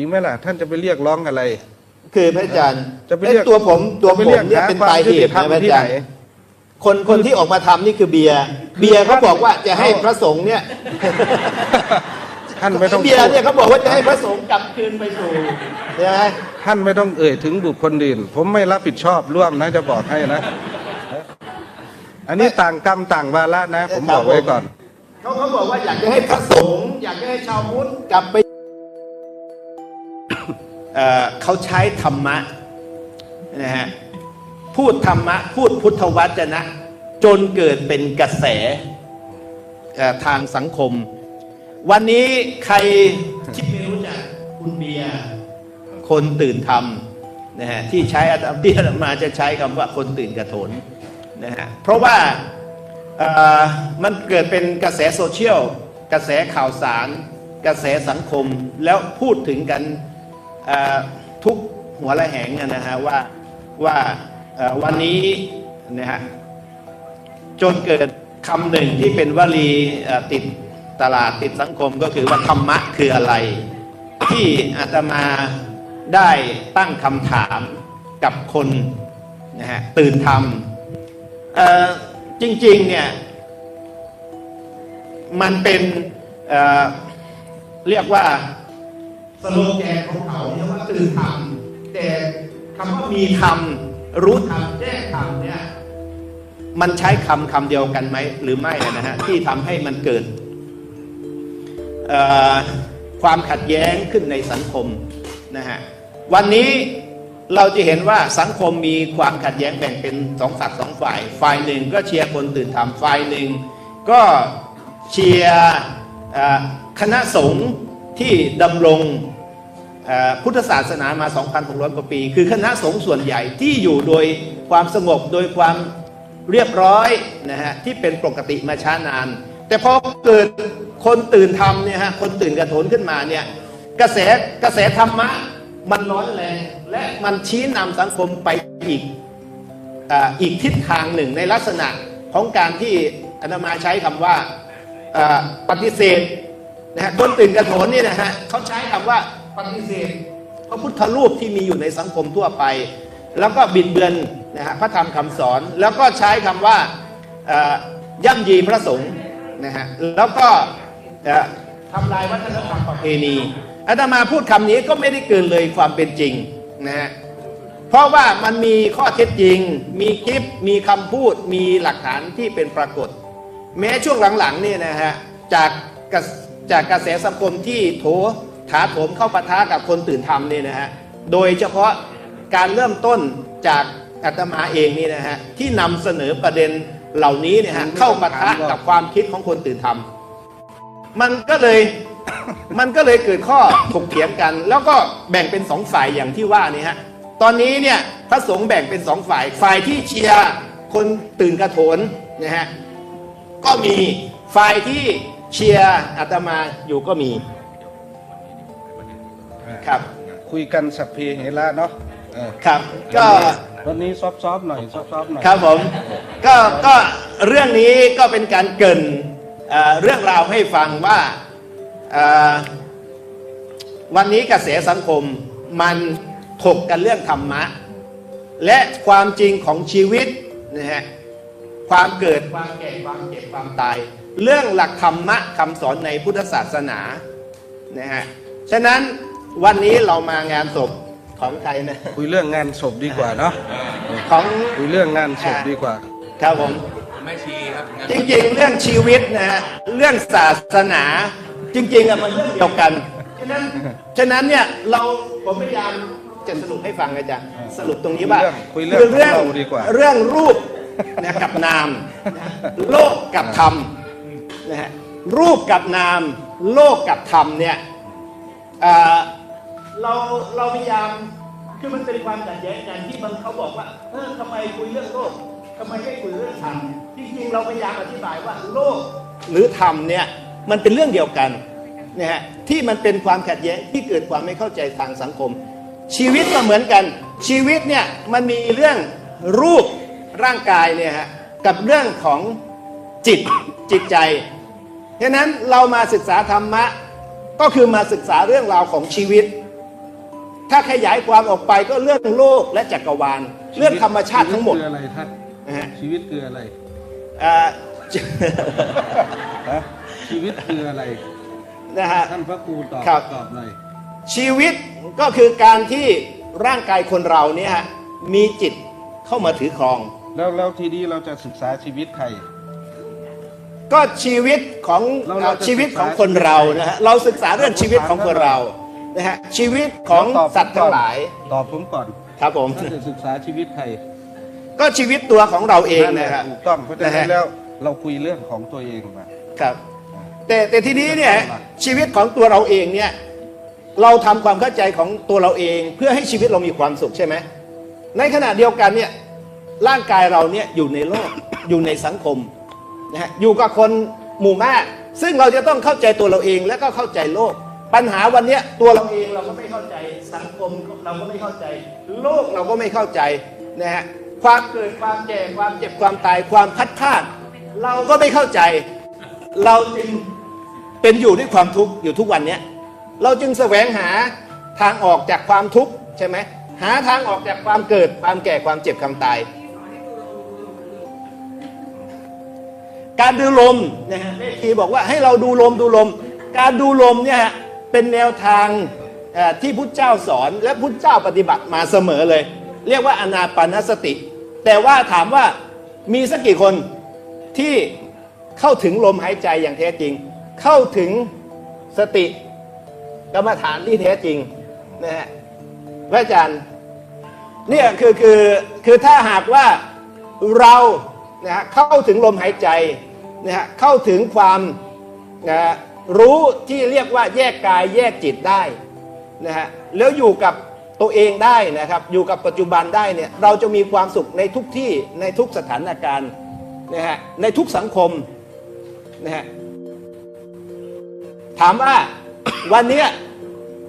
จริงไหมล่ะ ท่านจะไปเรียกร้องอะไร คือพระอาจารย์จะไปเรียกอ้ตัวผมตัวจะผไปมเรียกเนี่ยหาเป็นความปลายเหยุติตุธรรมนะพระที่อาไหนจารย์คนคนที่ออกมาทำนี่คือเบียร์เบียร์เขาบอกว่าจะให้พระสงฆ์เนี่ยท่านไม่ต้องเบียร์เนี่ยเขาบอกว่าจะให้พระสงฆ์กลับคืนไปสู่ใช่ไหมท่านไม่ต้องเอ่ยถึงบุคคลอื่น ผมไม่รับผิดชอบร่วมนะจะบอกให้นะ อันนี้ต่างกรรมต่างวาระนะ ผมบอกไว้ก่อนเขาเขาบอกว่าอยากจะให้พระสงฆ์อยากจะให้ชาวพุทธกลับไป เขาใช้ธรรมะนะฮะพูดธรรมะ พูดพุทธวจนะ จนเกิดเป็นกระแสทางสังคม วันนี้ใครที่ไม่รู้จักคุณเบียร์คนตื่นธรรมนะฮะที่ใช้อาตมาที่อาตมาจะใช้คำว่าคนตื่นกระโถนนะฮะเพราะว่ามันเกิดเป็นกระแสโซเชียล กระแสข่าวสาร กระแสสังคมแล้วพูดถึงกัน ทุกหัวละแหงนะฮะว่าว่าวันนี้นะฮะจนเกิดคำหนึ่งที่เป็นวลีติดตลาดติดสังคมก็คือว่าธรรมะคืออะไร ที่อาตมาได้ตั้งคำถามกับคนนะฮะตื่นธรรมจริงๆเนี่ยมันเป็นเเรียกว่า สโลแกนของเขาเรียว่าตื่นธรรมแต่คำว่ามีธรรมรู้ธรรมแจ้งธรรมเนี่ยมันใช้คำคำเดียวกันไหมหรือไม่นะฮะที่ทำให้มันเกิดความขัดแย้งขึ้นในสังคมนะฮะวันนี้เราจะเห็นว่าสังคมมีความขัดแย้งแบ่งเป็นสองฝักสองฝ่าย ฝ่ายหนึ่งก็เชียร์คนตื่นธรรมฝ่ายหนึ่งก็เชียร์คณะสงฆ์ ที่ดำรงพุทธศาสนามา 2,600 กว่าปี คือคณะสงฆ์ส่วนใหญ่ที่อยู่โดยความสงบโดยความเรียบร้อยนะฮะที่เป็นปกติมาช้านาน แต่พอเกิดคนตื่นธรรมเนี่ยฮะคนตื่นกระโถนขึ้นมาเนี่ยกระแสกระแสธรรมะมันร้อนแรงและมันชี้นำสังคมไปอีกออีกทิศทางหนึ่งในลักษณะของการที่อนามาใช้คำว่าปฏิเสธ นะคนตื่นกระโถนนี่นะฮะเขาใช้คำว่าปฏิเสธพระพุทธรูปที่มีอยู่ในสังคมทั่วไป แล้วก็บิดเบือนนะฮะพระธรรมคำสอน แล้วก็ใช้คำว่าอ่าย่ำยีพระสงฆ์นะฮะแล้วก็อ่าทำลายวัฒนธรรมประเพณีอาตมาพูดคำนี้ก็ไม่ได้เกินเลยความเป็นจริงนะฮะเพราะว่ามันมีข้อเท็จจริง มีคลิป มีคำพูด มีหลักฐานที่เป็นปรากฏ แม้ช่วงหลังๆนี่นะฮะจากกระ จากกระแสสังคมที่โถถาโถมเข้าปะทะกับคนตื่นธรรมเนี่ยนะฮะ โดยเฉพาะการเริ่มต้นจากอาตมาเองนี่นะฮะที่นำเสนอประเด็นเหล่านี้เนี่ยฮะเข้าปะทะกับความคิดของคนตื่นธรรม มันก็เลยมันก็เลยเกิดข้อถกเถียงกัน แล้วก็แบ่งเป็นสองฝ่ายอย่างที่ว่านี่ฮะตอนนี้เนี่ยพระสงฆ์แบ่งเป็นสองฝ่าย ฝ่ายที่เชียร์คนตื่นกระโถนนะฮะก็มีฝ่ายที่ เชียร์อาตมาอยู่ก็มีครับ คุยกันสัพเพเหระเนาะเออครับ ก็วันนี้ซอฟๆหน่อยซอฟๆหน่อยครับผมก็ก็เรื่องนี้ก็เป็นการเกรินเอ่อเรื่องราวให้ฟังว่าเอ่อวันนี้กระแสสังคมมันถกกันเรื่องธรรมะ และความจริงของชีวิตนะฮะความเกิดความแก่ความเจ็บความตาย เรื่องหลักธรรมะคำสอนในพุทธศาสนานะฮะฉะนั้นวันนี้เรามางานศพของใครนะ คุยเรื่องงานศพดีกว่าเนาะของคุยเรื่องงานศพดีกว่า ครับผมไม่ชีครับงานจริงๆ เรื่องชีวิตนะฮะเรื่องศาสนาจริงๆอะมันเรื่องเดียวกันฉะนั้นฉะนั้นเนี่ยเราผมพยายามจะสรุปให้ฟังอาจารย์สรุปตรงนี้ว่าคุยเรื่องคุยเรื่องคืของเราดีกว่าเรื่องรูปนะกับนามนะโลกกับธรรม นะฮะรูปกับนาม โลกกับธรรมเนี่ยเราเราพยายามคือมันเป็นความขัดแย้งกันที่บางเขาบอกว่าเออทำไมคุยเรื่องโลกทำไมไม่คุยเรื่องธรรมจริงๆเราพยายามอธิบายว่าโลกหรือธรรมเนี่ยมันเป็นเรื่องเดียวกันนะฮะที่มันเป็นความขัดแย้งที่เกิดความไม่เข้าใจทางสังคม ชีวิตก็เหมือนกัน ชีวิตเนี่ยมันมีเรื่องรูปร่างกายเนี่ยฮะกับเรื่องของจิตจิตใจ ฉะนั้นเรามาศึกษาธรรมะ ก็คือมาศึกษาเรื่องราวของชีวิต ถ้าขยายความออกไปก็เรื่องโลกและจักรวาล เรื่องธรรมชาติทั้งหมด ชีวิตคืออะไรท่านนะฮะ ชีวิตคืออะไรอ่า ฮะชีวิตคืออะไร นะฮะ ท่านพระครูตอบครับ ตอบหน่อยชีวิตก็คือการที่ร่างกายคนเราเนี่ยฮะมีจิตเข้ามาถือครอง แล้วแล้วทีนี้เราจะศึกษาชีวิตใคร ก็ชีวิตของเราเราจะชีวิตของศึกษาคนเรานะฮะเราศึกษาเรื่องชีวิตของคนเรานะฮะชีวิตของตอบผมสัตว์ทั้งหลายตอบผมก่อนครับผมท่านจะศึกษาชีวิตใครก็ชีวิตตัวของเราเองนั่นแหละนะครับ ถูกต้องเพราะฉะนะนั้ฮะ นแล้วเราคุยเรื่องของตัวเองมา ครับ แต่แต่ทีนี้เนี่ยชีวิตของตัวเราเองเนี่ยเราทำความเข้าใจของตัวเราเอง เพื่อให้ชีวิตเรามีความสุขใช่ไหมในขณะเดียวกันเนี่ยร่างกายเราเนี่ยอยู่ในโลก อยู่ในสังคม นะฮะอยู่กับคนหมู่มาก ซึ่งเราจะต้องเข้าใจตัวเราเองแล้วก็เข้าใจโลก ปัญหาวันนี้ตัวเราเองเราก็ไม่เข้าใจสังคมเราก็ไม่เข้าใจ โลกเราก็ไม่เข้าใจนะฮะความเกิดความแก่ความเจ็บความตายความพัดพลาดเราก็ไม่เข้าใจ เราจึงเป็นอยู่ด้วยความทุกข์อยู่ทุกวันเนี้ยเราจึงแสวงหาทางออกจากความทุกข์ใช่ไหมหาทางออกจากความเกิดความแก่ความเจ็บความตาย การดูลมนะฮะแม่ชีบอกว่าให้เราดูลมดูลม การดูลมเนี่ยฮะเป็นแนวทางที่พุทธเจ้าสอนและพุทธเจ้าปฏิบัติมาเสมอเลย เรียกว่าอนาปานสติ แต่ว่าถามว่ามีสักกี่คนที่เข้าถึงลมหายใจอย่างแท้จริง เข้าถึงสติกรรมฐานที่แท้จริงนะฮะพระอาจารย์เนี่ยคือคือคือถ้าหากว่าเรานะฮะเข้าถึงลมหายใจ นะฮะเข้าถึงความนะฮะรู้ที่เรียกว่าแยกกายแยกจิตได้นะฮะแล้วอยู่กับตัวเองได้นะครับ อยู่กับปัจจุบันได้เนี่ยเราจะมีความสุขในทุกที่ในทุกสถานการณ์นะฮะในทุกสังคมนะฮะถามว่าวันนี้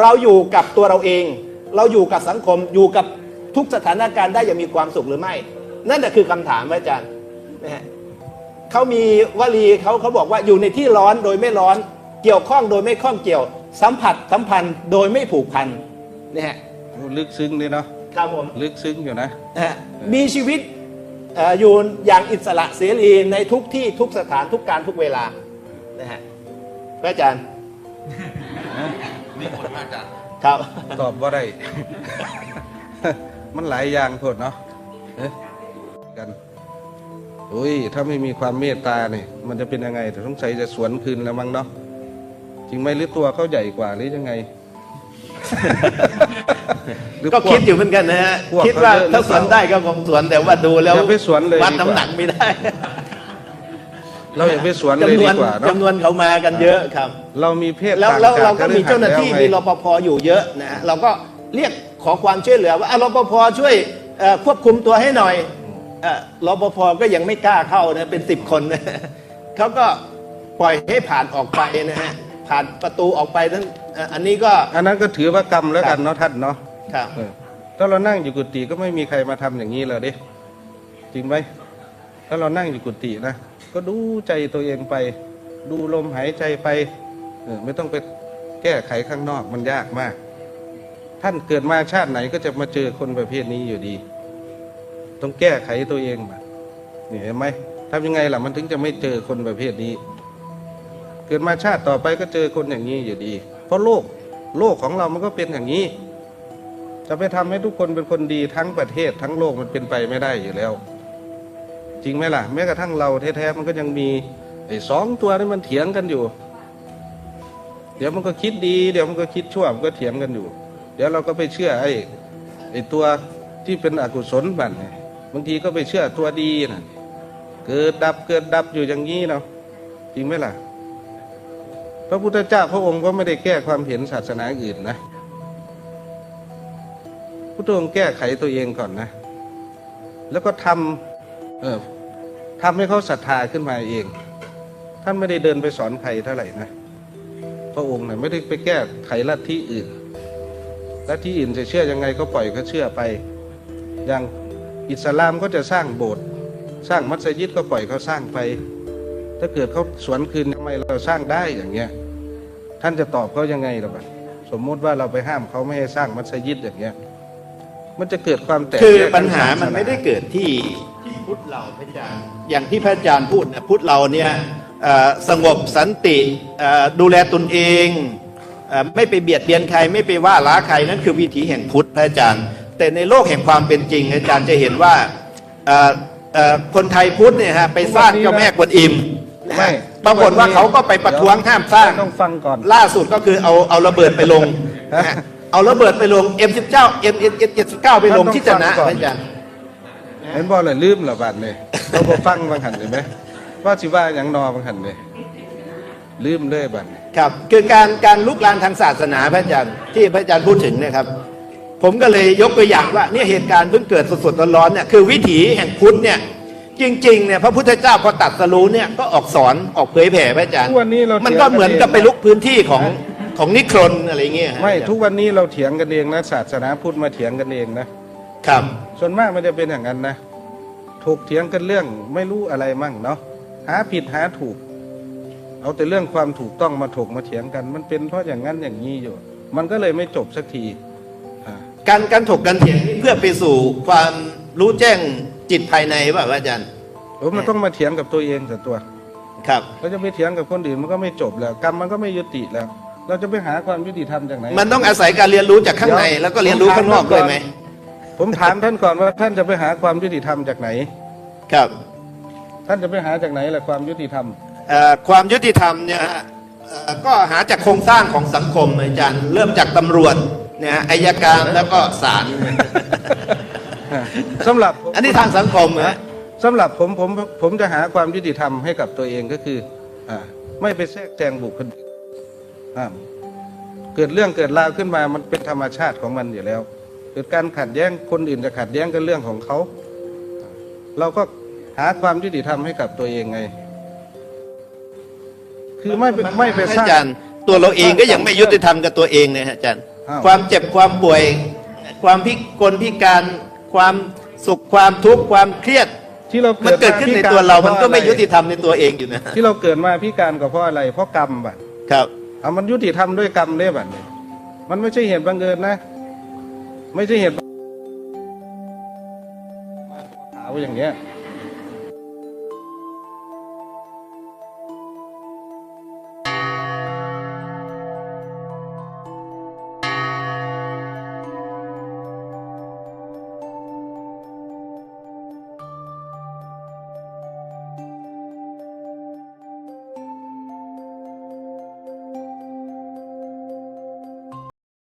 เราอยู่กับตัวเราเอง เราอยู่กับสังคมอยู่กับทุกสถานการณ์ได้อย่างมีความสุขหรือไม่ นั่นแหละคือคำถามอาจารย์นะฮะ เขามีวลีเขาเขาบอกว่าอยู่ในที่ร้อนโดยไม่ร้อนเกี่ยวข้องโดยไม่ข้องเกี่ยว สัมผัสสัมพันธ์โดยไม่ผูกพันนะฮะโอ้ลึกซึ้งเลยเนาะครับผมลึกซึ้งอยู่นะนะฮะมีชีวิตเอ่ออยู่อย่างอิสระเสรีในทุกที่ทุกสถานทุกการทุกเวลานะฮะพระอาจารย์นี่คนพระอาจารย์ครับตอบว่าได้ มันหลายอย่างโพดเนาะเอ๊ะกัน อุ้ยถ้าไม่มีความเมตตาเนี่ยมันจะเป็นยังไงแต่สงสัยจะสวนคืนแล้วมั้งเนาะจริงไหมหรือตัวเขาใหญ่กว่าหรือยังไงหรือก็พวคิดอยู่เหมือนกันนะฮะพวกคิดว่าเขาเยอะถ้าสวนได้ก็คงสวนแต่ว่าดูแล้วอย่าไปสวนเลยวัดดีกว่าน้ำหนักไม่ได้ เราอย่าไปสวนเลยจำนดีวนกว่าเนาะจำนวนเขามากันเยอะครับ เรามีเพศแล้วต่างแล้วจเราก็มีคฤหัสถ์เจ้าหน้าที่แล้วไงมีรปภอยู่เยอะนะฮะเราก็เรียกขอความช่วยเหลือว่าอะรปภช่วยเอ่อควบคุมตัวให้หน่อยเอ่อ รปภก็ยังไม่กล้าเข้านะเป็นสิบคนนะเขาก็ปล่อยให้ผ่านออกไปนะฮะผ่านประตูออกไปนั้นเอ่ออันนี้ก็ อันนั้นก็ถือว่ากรรมแล้วกันเนาะท่านเนาะครับเออถ้าเรานั่งอยู่กุฏิก็ไม่มีใครมาทำอย่างนี้เลยดิจริงไหมถ้าเรานั่งอยู่กุฏินะก็ดูใจตัวเองไป ดูลมหายใจไปเออไม่ต้องไปแก้ไขข้างนอกมันยากมาก ท่านเกิดมาชาติไหนก็จะมาเจอคนประเภทนี้อยู่ดี ต้องแก้ไขตัวเองมานี่เห็นไหมทำยังไงล่ะมันถึงจะไม่เจอคนประเภทนี้ เกิดมาชาติต่อไปก็เจอคนอย่างนี้อยู่ดี เพราะโลกโลกของเรามันก็เป็นอย่างนี้ จะไปทำให้ทุกคนเป็นคนดีทั้งประเทศทั้งโลกมันเป็นไปไม่ได้อยู่แล้ว จริงไหมล่ะ แม้กระทั่งเราแท้ๆมันก็ยังมีไอ้สองตัวนี่มันเถียงกันอยู่ เดี๋ยวมันก็คิดดี เดี๋ยวมันก็คิดชั่วมันก็เถียงกันอยู่ เดี๋ยวเราก็ไปเชื่อไอ้ไอ้ตัวที่เป็นอกุศลบันเนี่ย บางทีก็ไปเชื่อตัวดีนะเกิดดับเกิดดับอยู่อย่างนี้เนาะจริงไหมล่ะ พระพุทธเจ้าพระองค์ก็ไม่ได้แก้ความเห็นศาสนาอื่นนะพุทธองค์แก้ไขตัวเองก่อนนะ แล้วก็ทำเออทำให้เขาศรัทธาขึ้นมาเอง ท่านไม่ได้เดินไปสอนใครเท่าไหร่นะพระองค์นะไม่ได้ไปแก้ไขลัทธิอื่นลัทธิอื่นจะเชื่อยังไงก็ปล่อยเขาเชื่อไป อย่าง อิสลามก็จะสร้างโบสถ์สร้างมัสยิดก็ปล่อยเขาสร้างไป ถ้าเกิดเขาสวนคืนทำไมเราสร้างได้อย่างเงี้ย ท่านจะตอบเขายังไงล่ะบัดสมมุติว่าเราไปห้ามเขาไม่ให้สร้างมัสยิดอย่างเงี้ย มันจะเกิดความแตกคือแยกปัญหาทงศสมันไม่ได้เกิดที่ที่พุทธเราพระอาจารย์อย่างที่พระอาจารย์พูดนะพุทธเราเนี่ยเอ่อสงบสันติเอ่อดูแลตนเองเอ่อไม่ไปเบียดเบียนใครไม่ไปว่าล้าใครนั่นคือวิถีแห่งพุทธพระอาจารย์ แต่ในโลกแห่งความเป็นจริง อาจารย์จะเห็นว่าเอ่อเอ่อคนไทยพุทธเนี่ยฮะไปสร้างเจ้าแม่กวนอิมไม่ปรากฏว่าเขาก็ไปประท้วงห้ามสร้างต้องฟังก่อนล่าสุดก็คือเอาเอาระเบิดไปลงนะฮะเอาระเบิดไปลง M19 M M79 ไปลงที่จะนะพระอาจารย์เห็นบ่เลยลืมเหรอบาดเลยเราบ่ฟังบางหันเห็นไหมว่าสิว่าอย่างนอบางหันเลยลืมเลยบาดนี้ครับคือการการลุกลานทางศาสนาพระอาจารย์ที่พระอาจารย์พูดถึงเนะครับ ผมก็เลยยกตัวอย่างว่าเนี่ยเหตุการณ์เพิ่งเกิดสดๆร้อนๆเนี่ยคือวิถีแห่งพุทธเนี่ยจริงๆเนี่ยพระพุทธเจ้าพอตัดสรู้เนี่ยก็ออกสอนออกเผยแผ่พระอาจารย์ทุกวันนี้เรามันถียงก็เหมือนกับไปงลุกพื้นที่ของของนิครนอะไรเงี้ยฮะไม่ทุกวันนี้เราเถียงกันเองนะศาสนาพุทธมาเถียงกันเองนะครับส่วนมากมันจะเป็นอย่างนั้นนะถกเถียงกันเรื่องไม่รู้อะไรมั่งเนาะหาผิดหาถูก เอาแต่เรื่องความถูกต้องมาถกมาเถียงกัน มันเป็นเพราะอย่างนั้นอย่างนี้อยู่ มันก็เลยไม่จบสักทีอ่า การการถกกันเถียงนี่เพื่อไปสู่ความรู้แจ้งจิตภายในป่ะพระอาจารย์โอ้มันต้องมาเถียงกับตัวเองแต่ตัว ครับเราจะไปเถียงกับคนอื่นมันก็ไม่จบแล้ว กรรมมันก็ไม่ยุติแล้ว เราจะไปหาความยุติธรรมจากไหน มันต้องอาศัยการเรียนรู้จากข้างใน แล้วก็เรียนรู้ข้างนอกด้วยไหมผมถามท่านก่อนว่าท่านจะไปหาความยุติธรรมจากไหน ครับ ท่านจะไปหาจากไหนล่ะความยุติธรรมเอ่อความยุติธรรมเนี่ยฮะเอ่อก็หาจากโครงสร้างของสังคมอาจารย์ เริ่มจากตำรวจ เนี่ยฮะอายการแล้วก็ศาลสำหรับผมอันนี้ทางสังคมฮะสำหรับผมผมผมจะหาความยุติธรรมให้กับตัวเองก็คืออ่าไม่ไปแทรกแซงบุคคลอื่นอ่าเกิดเรื่องเกิดราวขึ้นมามันเป็นธรรมชาติของมันอยู่แล้ว เกิดการขัดแย้งคนอื่นจะขัดแย้งกันเรื่องของเขา เราก็หาความยุติธรรมให้กับตัวเองไง คือไม่ไปไม่ไปสร้างอาจารย์ตัวเราเองก็ยังไม่ยุติธรรมกับตัวเองเลยฮะอาจารย์อ้าว ความเจ็บความป่วย ความพิกลพิการความสุขความทุกข์ความเครียดที่เรามันเกิเกิดดขึ้นในพิกตัวเราพะมันก็ไม่อะรยุติธรรมในตัวเองอยู่นะที่เราเกิดมาพิการก็เพราะอะไรเพราะกรรมบัดครับเอามันยุติธรรมด้วยกรรมได้บัดเนี่ยมันไม่ใช่เหตุบังเอิญนะ ไม่ใช่เหตุขาวอย่างเงี้ย